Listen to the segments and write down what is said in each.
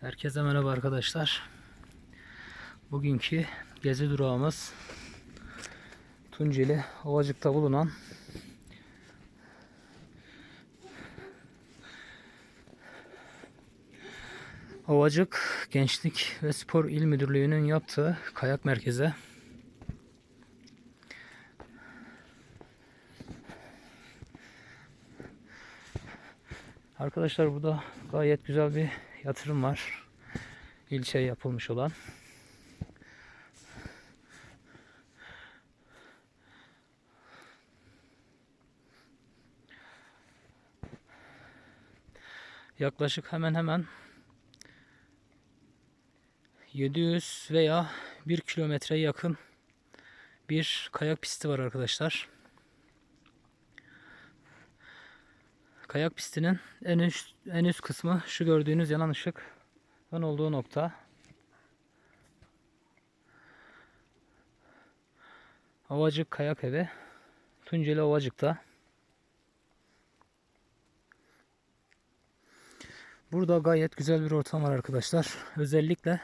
Herkese merhaba arkadaşlar. Bugünkü gezi durağımız Tunceli Ovacık'ta bulunan Ovacık Gençlik ve Spor İl Müdürlüğü'nün yaptığı kayak merkezi. Arkadaşlar burada gayet güzel bir yatırım var. İlçeye yapılmış olan. Yaklaşık hemen hemen 700 veya 1 kilometreye yakın bir kayak pisti var arkadaşlar. Kayak pistinin en üst en üst kısmı şu gördüğünüz yanan ışıkın olduğu nokta. Ovacık Kayak Evi Tunceli Ovacık'ta. Burada gayet güzel bir ortam var arkadaşlar. Özellikle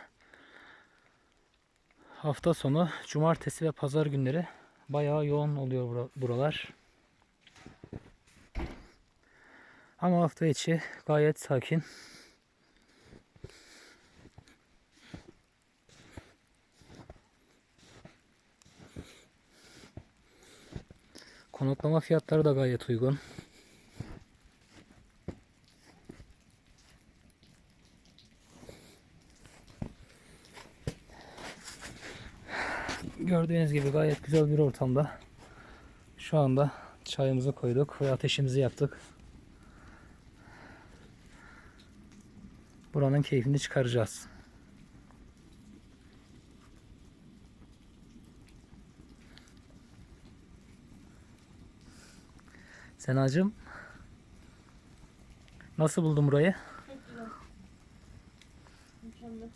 hafta sonu cumartesi ve pazar günleri bayağı yoğun oluyor bura- buralar. Ama hafta içi gayet sakin. Konaklama fiyatları da gayet uygun. Gördüğünüz gibi gayet güzel bir ortamda. Şu anda çayımızı koyduk ve ateşimizi yaktık. Buranın keyfini çıkaracağız. Senacığım nasıl buldun burayı? Çok güzel. Mükemmel.